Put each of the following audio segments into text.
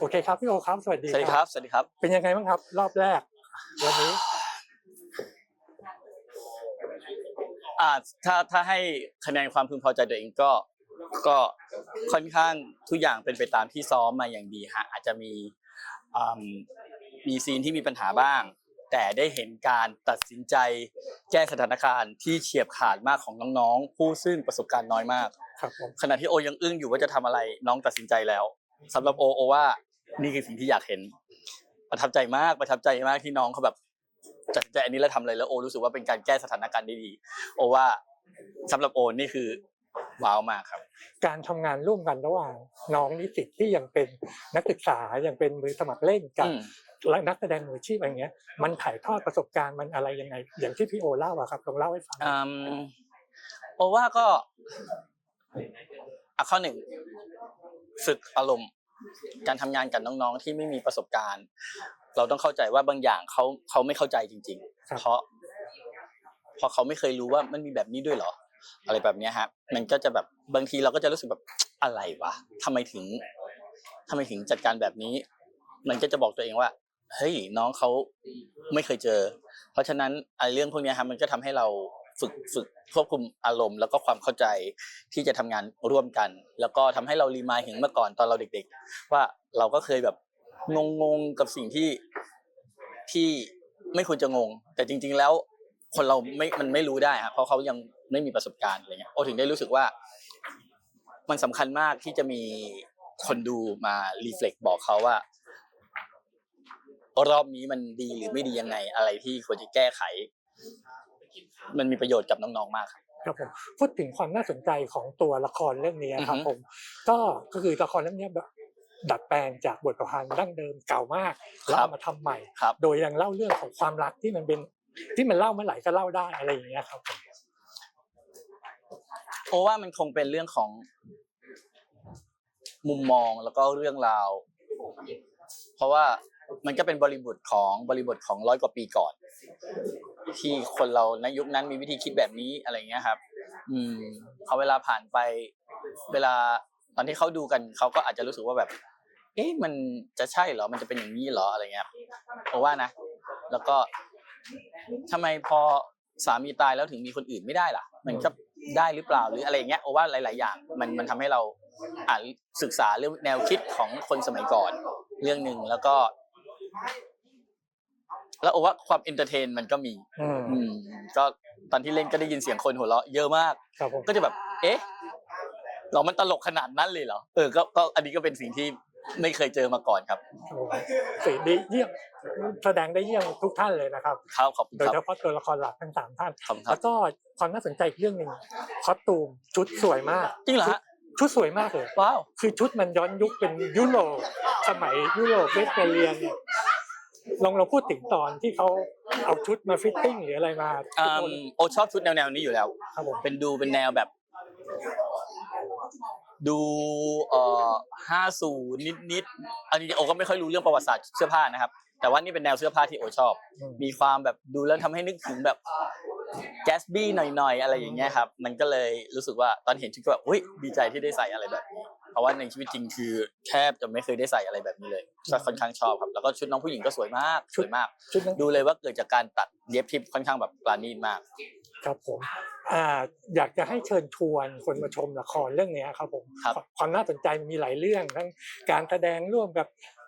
โอเคครับพี่โอครับสวัสดีสวัสดีครับ สวัสดีครับ เป็นยังไงบ้างครับ รอบแรกวันนี้ อ่าถ้าถ้าให้คะแนนความพึงพอใจตัวเองก็ก็ค่อนข้างทุกอย่างเป็นไปตามที่ซ้อมมาอย่างดีฮะอาจจะมีอ่ามีซีนที่มีปัญหาบ้าง แต่ได้เห็นการตัดสินใจแก้สถานการณ์ที่เฉียบขาดมากของน้องๆ ผู้ซึ่งประสบการณ์น้อยมาก ครับผมขณะที่โอยังอึ้งอยู่ว่าจะทำอะไรน้องตัดสินใจแล้วสำหรับโอโอว่า นี่คือสิ่งที่อยากเห็น ประทับใจมากประทับใจมากที่น้องเขาแบบตัดสินใจอันนี้แล้วทำเลยแล้วโอรู้สึกว่าเป็นการแก้สถานการณ์ได้ดีโอว่าสำหรับโอนี่คือว้าวมากครับ การทำงานร่วมกันระหว่างน้องนิสิตที่ยังเป็นนักศึกษายังเป็นมือสมัครเล่นกับอืมนักแสดงมืออาชีพอะไรเงี้ย มันถ่ายทอดประสบการณ์มันอะไรยังไง อย่างที่พี่โอเล่าอะครับลองเล่าให้ฟังอืมโอว่าก็อะข้อหนึ่งฝึกอารมณ์ การทำงานกับน้องๆที่ไม่มีประสบการณ์ เราต้องเข้าใจว่าบางอย่างเขาเขาไม่เข้าใจจริงครับๆเพราะเพราะเขาไม่เคยรู้ว่ามันมีแบบนี้ด้วยเหรอ อะไรแบบเนี้ยฮะมันก็จะแบบบางทีเราก็จะรู้สึกแบบอะไรวะทำไมถึงทำไมถึงจัดการแบบนี้ มันก็จะบอกตัวเองว่าเฮ้ยน้องเขาไม่เคยเจอ เพราะฉะนั้นไอ้เรื่องพวกเนี้ยครับมันก็ทำให้เรา ฝึกฝึกควบคุมอารมณ์ แล้วก็ความเข้าใจที่จะทำงานร่วมกัน แล้วก็ทำให้เรารีมายถึงเมื่อก่อนตอนเราเด็ก ๆ ว่าเราก็เคยแบบงงๆกับสิ่งที่ที่ไม่ควรจะงง แต่จริง ๆ แล้วคนเราไม่มันไม่รู้ได้ครับเพราะเขายังไม่มีประสบการณ์อะไรเงี้ยโอถึงได้รู้สึกว่า มันสำคัญมากที่จะมีคนดูมารีเฟล็กบอกเขาว่ารอบนี้มันดีหรือไม่ดียังไงอะไรที่ควรจะแก้ไข มันมีประโยชน์กับน้องๆมากครับ ครับผมพูดถึงความน่าสนใจของตัวละครเรื่องนี้ครับอือฮึผมก็ก็คือละครเรื่องนี้แบบดัดแปลงจากบทประพันธ์ดั้งเดิมเก่ามากแล้วเอามาทำใหม่ครับโดยยังเล่าเรื่องของความรักที่มันเป็นที่มันเล่าเมื่อไหร่ก็เล่าได้อะไรอย่างเงี้ยครับผมเพราะว่ามันคงเป็นเรื่องของมุมมองแล้วก็เรื่องราว เพราะว่ามันก็เป็นบริบทของบริบทของร้อยกว่าปีก่อน ที่คนเราในยุคนั้นมีวิธีคิดแบบนี้อะไรเงี้ยครับ อืมพอเวลาผ่านไป เวลาตอนที่เขาดูกันเขาก็อาจจะรู้สึกว่าแบบ เอ๊ะมันจะใช่เหรอมันจะเป็นอย่างนี้เหรออะไรเงี้ยเพราะว่านะ แล้วก็ทำไมพอสามีตายแล้วถึงมีคนอื่นไม่ได้ล่ะ มันก็ได้หรือเปล่าหรืออะไรเงี้ยโอว่าหลาย ๆ อย่าง มันมันทำให้เราอ่านศึกษาเรื่องแนวคิดของคนสมัยก่อน เรื่องหนึ่งแล้วก็ แล้วโอว่าความเอนเตอร์เทนมันก็มีอืมอืมก็ตอนที่เล่นก็ได้ยินเสียงคนหัวเราะเยอะมาก ครับผมก็จะแบบ เอ๊ะเรามันตลกขนาดนั้นเลยเหรอ เออ ก็ก็อันนี้ก็เป็นสิ่งที่ไม่เคยเจอมาก่อนครับครับผมสีดีเยี่ยมแสดงได้เยี่ยมทุกท่านเลยนะครับ ครับขอบคุณโดยคเฉรับ พาะตัวละครหลักทั้งสามท่าน ขอบคุณครัแล้บ วก็ความน่าสนใจอีกเรื่องหนึ่งคอสตูมชุดสวยมาก จริงเหรอฮะ ชุดสวยมากเลย ว้าว คือชุดมันย้อนยุคเป็นยุโรปสมัยยุโรปเวสเปเรียนเนี่ย ลองลองพูดถึงตอนที่เขาเอาชุดมาฟิตติ้งหรืออะไรมาอืมโอชอบชุดแนวๆนี้อยู่แล้ว ครับผมเป็นดูเป็นแนวแบบ ดูเอ่อห้าสูนิดนิดๆอันนี้โอก็ไม่ค่อยรู้เรื่องประวัติศาสตร์เสื้อผ้านะครับ แต่ว่านี่เป็นแนวเสื้อผ้าที่โอชอบอืมมีความแบบดูแล้วทำให้นึกถึงแบบแกสบี้หน่อยๆ อะไรอย่างเงี้ยครับ มันก็เลยรู้สึกว่าตอนเห็นชุดก็แบบอุ้ยดีใจที่ได้ใส่อะไรแบบนี้ เพราะว่าในชีวิตจริงคือแทบจะไม่เคยได้ใส่อะไรแบบนี้เลยก็ค่อนข้างชอบครับ แล้วก็ชุดน้องผู้หญิงก็สวยมากสวยมากชุดนั้นดูเลยว่าเกิดจากการตัดเย็บที่ค่อนข้างแบบปราณีตมาก ครับผมอ่าอยากจะให้เชิญชวนคนมาชมละครเรื่องนี้ครับผมครับความน่าสนใจมีหลายเรื่องทั้งการแสดงร่วมกับ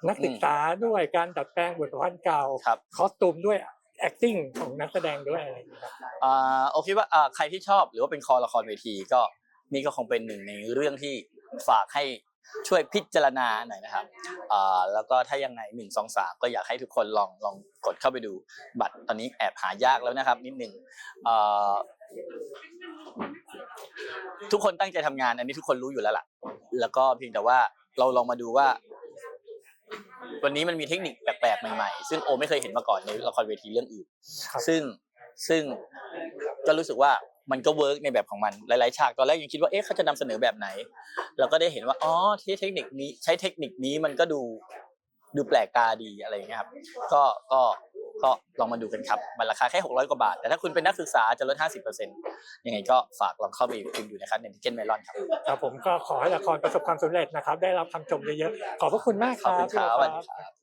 นักศึกษาด้วยการดัดแปลงบทประพันธ์เก่าครับคอสตูมด้วย acting ของนักแสดงด้วยอะไรอย่างเงี้ยครับอ่าโอเคว่าอ่าใครที่ชอบหรือว่าเป็นคอละครเวทีก็นี่ก็คงเป็นหนึ่งในเรื่องที่ ฝากให้ช่วยพิจารณาหน่อยนะครับอ่าแล้วก็ถ้ายังไงหนึ่งสองสามก็อยากให้ทุกคนลองลองกดเข้าไปดู บัตรตอนนี้แอบหายากแล้วนะครับ นิดหนึ่งอ่าทุกคนตั้งใจทำงาน อันนี้ทุกคนรู้อยู่แล้วล่ะ แล้วก็เพียงแต่ว่าเราลองมาดูว่า วันนี้มันมีเทคนิคแปลกๆใหม่ๆ ซึ่งโอไม่เคยเห็นมาก่อนในละครเวทีเรื่องอื่นครับซึ่งซึ่งก็รู้สึกว่า มันก็เวิร์กในแบบของมันหลายๆฉากตอนแรกยังคิดว่าเอ๊ะเขาจะนำเสนอแบบไหน เราก็ได้เห็นว่าอ๋อที่เทคนิคนี้ใช้เทคนิคนี้มันก็ดูดูแปลกตาดีอะไรอย่างเงี้ยครับก็ก็ก็ลองมาดูกันครับ มันราคาแค่ 600 กว่าบาท แต่ถ้าคุณเป็นนักศึกษาจะลด 50%ยังไงก็ฝากลองเข้าไปพิมพ์ดูนะครับในทิเก็ตเมลอนครับ ครับผมก็ขอให้ละครประสบความสำเร็จนะครับ ได้รับคำชมเยอะๆ ขอบพระคุณมากคขอบรับคุณครับสพี่วัสโอดีครับ